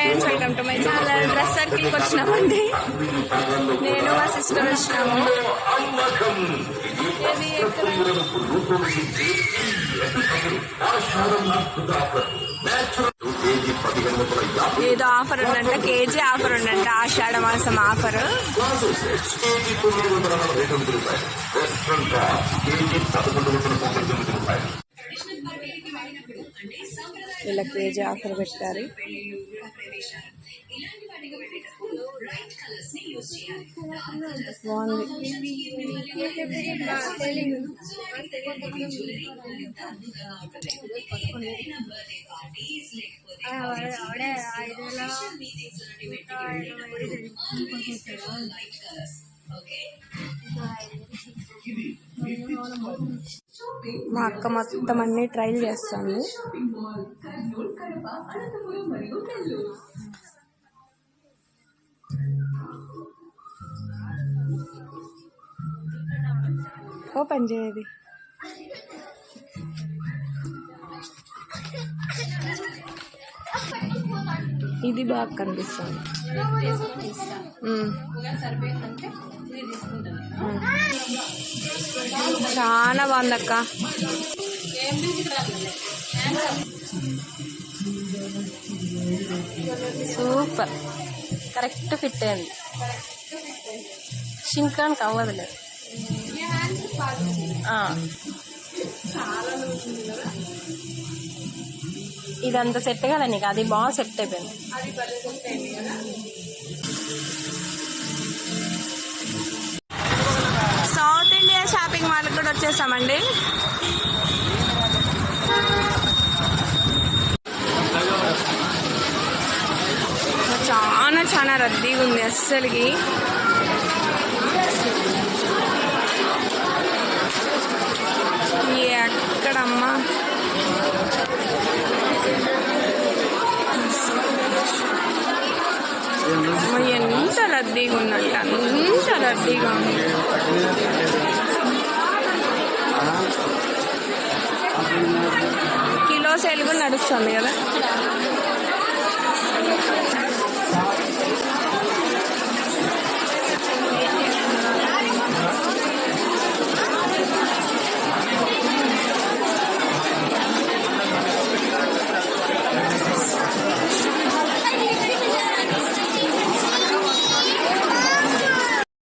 Friends welcome to my channel dress సర్కిల్కి వచ్చినామండి. నేను మా సిస్టర్ వచ్చినాము. ఇది ఏదో ఆఫర్ ఉందంట కేజీ ఆఫర్ ఉందంట ఆషాఢ మాసం ఆఫర్. ఇలా కేజీ ఆఫర్ పెట్టారు బాగుంది మా అక్క మొత్తం అన్ని ట్రైల్ చేస్తాను ఓపెన్ చేయది ఇది బాగా కనిపిస్తుంది. చాలా బాగుందక్క. సూపర్. కరెక్ట్ ఫిట్ అయింది. షింకానికి అవ్వదులేదు ఆ. ఇదంతా సెట్ కదా నీకు అది బాగా సెట్ అయిపోయింది. సౌత్ ఇండియా షాపింగ్ మాల్ కూడా వచ్చేసామండి. చాలా చాలా రద్దీగా ఉంది అస్సలకి. ఎక్కడమ్మా రద్దీగా ఉన్నాయి అన్నీ చాలా రద్దీగా ఉన్నాయి కిలో సేల్ కూడా నడుస్తుంది కదా.